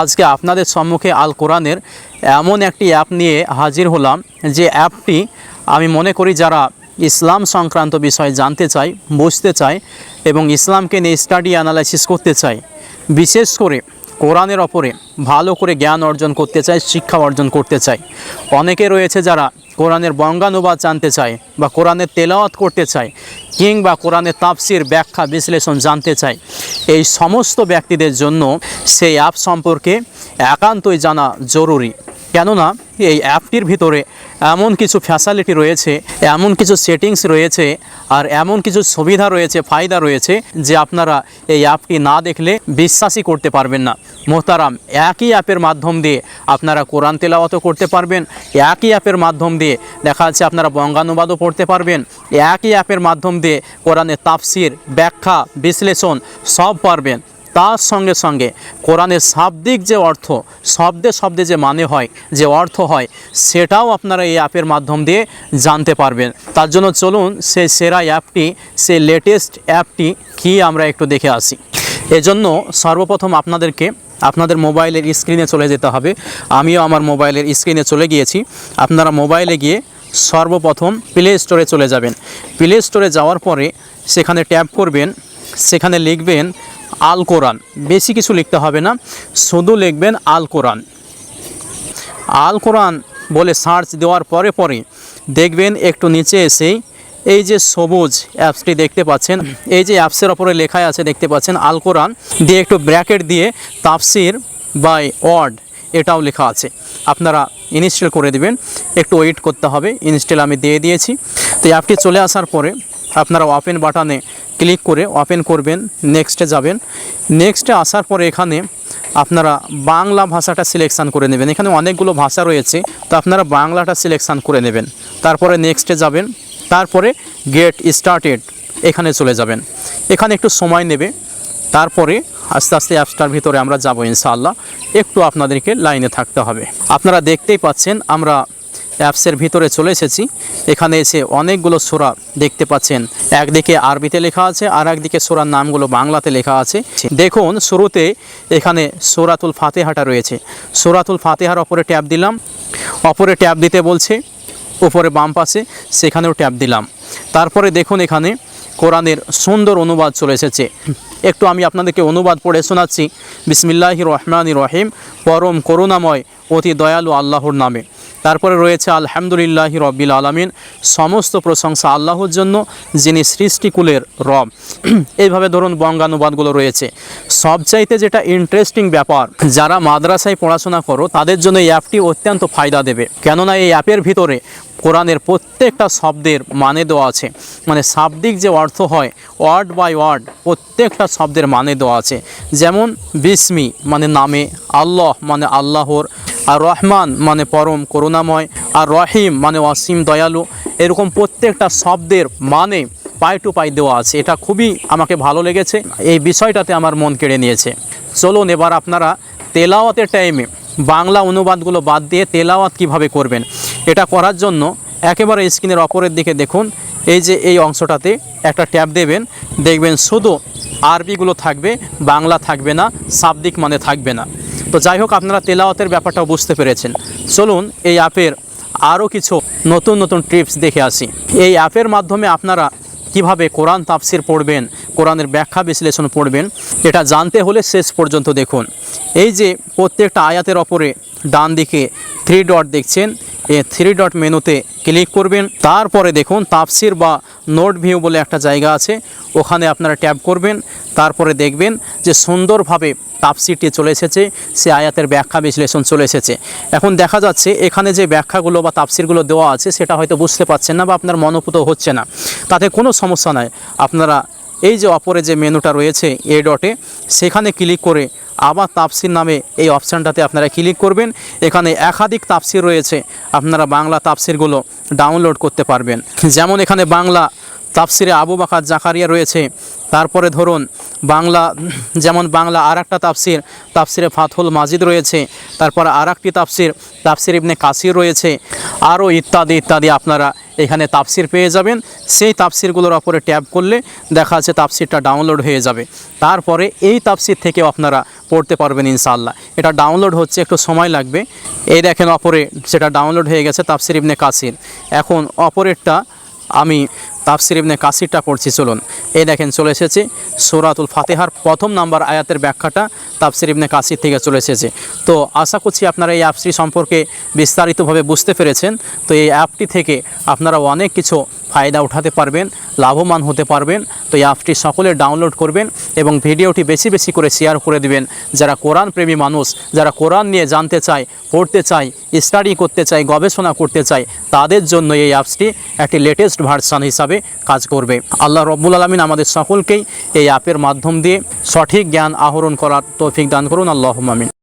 আজকে আপনাদের সম্মুখে আল কোরআনের এমন একটি অ্যাপ নিয়ে হাজির হলাম যে অ্যাপটি আমি মনে করি যারা ইসলাম সংক্রান্ত বিষয় জানতে চাই বুঝতে চায় এবং ইসলামকে নিয়ে স্টাডি অ্যানালাইসিস করতে চায়, বিশেষ করে কোরআনের ওপরে ভালো করে জ্ঞান অর্জন করতে চায়, শিক্ষা অর্জন করতে চায়। অনেকে রয়েছে যারা কোরআনের বঙ্গানুবাদ জানতে চায় বা কোরআনের তেলাওয়াত করতে চায় কিংবা কোরআনের তাফসির ব্যাখ্যা বিশ্লেষণ জানতে চায়, এই সমস্ত ব্যক্তিদের জন্য সেই অ্যাপ সম্পর্কে একান্তই জানা জরুরি। কেননা এই অ্যাপটির ভিতরে এমন কিছু ফ্যাসিলিটি রয়েছে, এমন কিছু সেটিংস রয়েছে আর এমন কিছু সুবিধা রয়েছে, ফায়দা রয়েছে যে আপনারা এই অ্যাপটি না দেখলে বিশ্বাসই করতে পারবেন না। মোহতারাম, একই অ্যাপের মাধ্যম দিয়ে আপনারা কোরআন তেলাওয়াতও করতে পারবেন, একই অ্যাপের মাধ্যম দিয়ে দেখা যাচ্ছে আপনারা বঙ্গানুবাদও পড়তে পারবেন, একই অ্যাপের মাধ্যম দিয়ে কোরআনের তাফসির, ব্যাখ্যা, বিশ্লেষণ সব পারবেন। তার সঙ্গে সঙ্গে কোরআনের শাব্দিক যে অর্থ, শব্দে শব্দে যে মানে হয়, যে অর্থ হয়, সেটাও আপনারা এই অ্যাপের মাধ্যম দিয়ে জানতে পারবেন। তার জন্য চলুন সেই সেরা অ্যাপটি, সেই লেটেস্ট অ্যাপটি কি আমরা একটু দেখে আসি। এজন্য সর্বপ্রথম আপনাদেরকে আপনাদের মোবাইলের স্ক্রিনে চলে যেতে হবে। আমিও আমার মোবাইলের স্ক্রিনে চলে গিয়েছি। আপনারা মোবাইলে গিয়ে সর্বপ্রথম প্লে স্টোরে চলে যাবেন। প্লে স্টোরে যাওয়ার পরে সেখানে ট্যাপ করবেন, সেখানে লিখবেন আল কোরআন বেশি কিছু লিখতে হবে না, শুধু লিখবেন আল কোরআন আল কোরআন বলে সার্চ দেওয়ার পরে পরে দেখবেন একটু নিচে এসেই এই যে সবুজ অ্যাপসটি দেখতে পাচ্ছেন, এই যে অ্যাপসের ওপরে লেখা আছে দেখতে পাচ্ছেন আল কোরআন দিয়ে একটু ব্র্যাকেট দিয়ে তাফসির বাই ওয়ার্ড এটাও লেখা আছে। আপনারা ইনস্টল করে দিবেন, একটু ওয়েট করতে হবে। ইনস্টল আমি দিয়ে দিয়েছি। তো অ্যাপটি চলে আসার পরে আপনারা ওপেন বাটনে ক্লিক করে ওপেন করবেন নেক্সটে যাবেন। নেক্সটে আসার পরে এখানে আপনারা বাংলা ভাষাটা সিলেকশান করে নেবেন। এখানে অনেকগুলো ভাষা রয়েছে, তো আপনারা বাংলাটা সিলেকশান করে নেবেন। তারপরে নেক্সটে যাবেন, তারপরে গেট স্টার্টেড এখানে চলে যাবেন। এখানে একটু সময় নেবে, তারপরে আস্তে আস্তে অ্যাপসটার ভিতরে আমরা যাব ইনশাআল্লাহ। একটু আপনাদেরকে লাইনে থাকতে হবে। আপনারা দেখতেই পাচ্ছেন, আমরা অ্যাপসের ভিতরে চলে এসেছি। এখানে এসে অনেকগুলো সোরা দেখতে পাচ্ছেন। একদিকে আরবিতে লেখা আছে আর একদিকে সোরার নামগুলো বাংলাতে লেখা আছে। দেখুন, শুরুতে এখানে সোরাতুল ফাতেহাটা রয়েছে। সোরাতুল ফাতেহার ওপরে ট্যাপ দিলাম। অপরে ট্যাপ দিতে বলছে, উপরে বাম পাশে, সেখানেও ট্যাপ দিলাম। তারপরে দেখুন এখানে কোরআনের সুন্দর অনুবাদ চলে এসেছে। একটু আমি আপনাদেরকে অনুবাদ পড়ে শোনাচ্ছি। বিসমিল্লাহি রহমানি রহিম। পরম করুণাময়, অতি দয়ালু আল্লাহর নামে। তারপরে রয়েছে আলহামদুলিল্লাহ রব্বিল আলমিন, সমস্ত প্রশংসা আল্লাহর জন্য, যিনি সৃষ্টিকুলের রব। এইভাবে ধরুন বঙ্গানুবাদগুলো রয়েছে। সবচাইতে যেটা ইন্টারেস্টিং ব্যাপার, যারা মাদ্রাসায় পড়াশোনা করো, তাদের জন্য এই অ্যাপটি অত্যন্ত ফায়দা দেবে। কেননা এই অ্যাপের ভিতরে কোরআনের প্রত্যেকটা শব্দের মানে দেওয়া আছে। মানে শাব্দিক যে অর্থ হয়, ওয়ার্ড বাই ওয়ার্ড, প্রত্যেকটা শব্দের মানে দেওয়া আছে। যেমন, বিসমি মানে নামে আল্লাহ মানে আল্লাহর আর রহমান মানে পরম করুণাময়, আর রহিম মানে অসীম দয়ালু। এরকম প্রত্যেকটা শব্দের মানে পাই টু পাই দেওয়া আছে। এটা খুবই আমাকে ভালো লেগেছে। এই বিষয়টাতে আমার মন কেড়ে নিয়েছে। চলুন এবার আপনারা তেলাওয়াতের টাইমে বাংলা অনুবাদগুলো বাদ দিয়ে তেলাওয়াত কীভাবে করবেন? এটা করার জন্য একেবারে স্ক্রিনের অপরের দিকে দেখুন। এই যে এই অংশটাতে একটা ট্যাব দেবেন। দেখবেন শুধু আরবিগুলো থাকবে, বাংলা থাকবে না, শাব্দিক মানে থাকবে না। তো যাই হোক, আপনারা তেলাওয়াতের ব্যাপারটাও বুঝতে পেরেছেন। চলুন এই অ্যাপের আরও কিছু নতুন নতুন ট্রিপস দেখে আসি। এই অ্যাপের মাধ্যমে আপনারা কীভাবে কোরআন তাফসির পড়বেন, কোরআনের ব্যাখ্যা বিশ্লেষণ পড়বেন, এটা জানতে হলে শেষ পর্যন্ত দেখুন। এই যে প্রত্যেকটা আয়াতের ওপরে ডান দিকে থ্রি ডট দেখছেন এ থ্রি ডট মেনুতে ক্লিক করবেন, তারপরে দেখুন তাফসির বা নোট ভিউ বলে একটা জায়গা আছে, ওখানে আপনারা ট্যাপ করবেন, তারপরে দেখবেন যে সুন্দরভাবে তাফসিরটি চলে এসেছে, সে আয়াতের ব্যাখ্যা বিশ্লেষণ চলে এসেছে। এখন দেখা যাচ্ছে এখানে যে ব্যাখ্যাগুলো বা তাফসিরগুলো দেওয়া আছে, সেটা হয়তো বুঝতে পারছেন না বা আপনার মনোপুত হচ্ছে না। তাতে কোনো সমস্যা নাই। আপনারা এই যে অপরে যে মেনুটা রয়েছে, এ ডটে সেখানে ক্লিক করে আবার তাপসির নামে এই অপশানটাতে আপনারা ক্লিক করবেন। এখানে একাধিক তাপসির রয়েছে, আপনারা বাংলা তাপসিরগুলো ডাউনলোড করতে পারবেন। যেমন এখানে বাংলা তাফসিরে আবু বাকার জাকারিয়া রয়েছে। তারপরে ধরুন, বাংলা, যেমন বাংলা আর একটা তাফসির, তাফসিরে ফাতহুল মাজিদ রয়েছে। তারপরে আর একটি তাফসির তাফসির ইবনে কাসির রয়েছে। আরও ইত্যাদি ইত্যাদি আপনারা এখানে তাফসির পেয়ে যাবেন। সেই তাফসিরগুলোর ওপরে ট্যাব করলে দেখা যাচ্ছে তাফসিরটা ডাউনলোড হয়ে যাবে। তারপরে এই তাফসির থেকেও আপনারা পড়তে পারবেন ইনশাআল্লাহ। এটা ডাউনলোড হচ্ছে, একটু সময় লাগবে। এই দেখেন অপরে সেটা ডাউনলোড হয়ে গেছে, তাফসির ইবনে কাসির। এখন অপরেরটা আমি তাফসির ইবনে কাসিরটা পড়ছি, চলুন। এই দেখেন, চলে এসেছে সৌরাতুল ফাতেহার প্রথম নাম্বার আয়াতের ব্যাখ্যাটা তাফসির ইবনে কাসির থেকে চলে এসেছে। তো আশা করছি আপনারা এই অ্যাপসটি সম্পর্কে বিস্তারিতভাবে বুঝতে পেরেছেন। তো এই অ্যাপটি থেকে আপনারা অনেক কিছু ফায়দা উঠাতে পারবেন, লাভবান হতে পারবেন। তো এই অ্যাপটি সকলে ডাউনলোড করবেন এবং ভিডিওটি বেশি বেশি করে শেয়ার করে দিবেন। যারা কোরআন প্রেমী মানুষ, যারা কোরআন নিয়ে জানতে চায়, পড়তে চায় স্টাডি করতে চায়, গবেষণা করতে চায়, তাদের জন্য এই অ্যাপসটি একটি লেটেস্ট ভার্সান হিসাবে কাজ করবে। আল্লাহ রব্বুল আলমিন আমাদের সকলকেই এই অ্যাপের মাধ্যম দিয়ে সঠিক জ্ঞান আহরণ করার তৌফিক দান করুন। আল্লাহ মামিন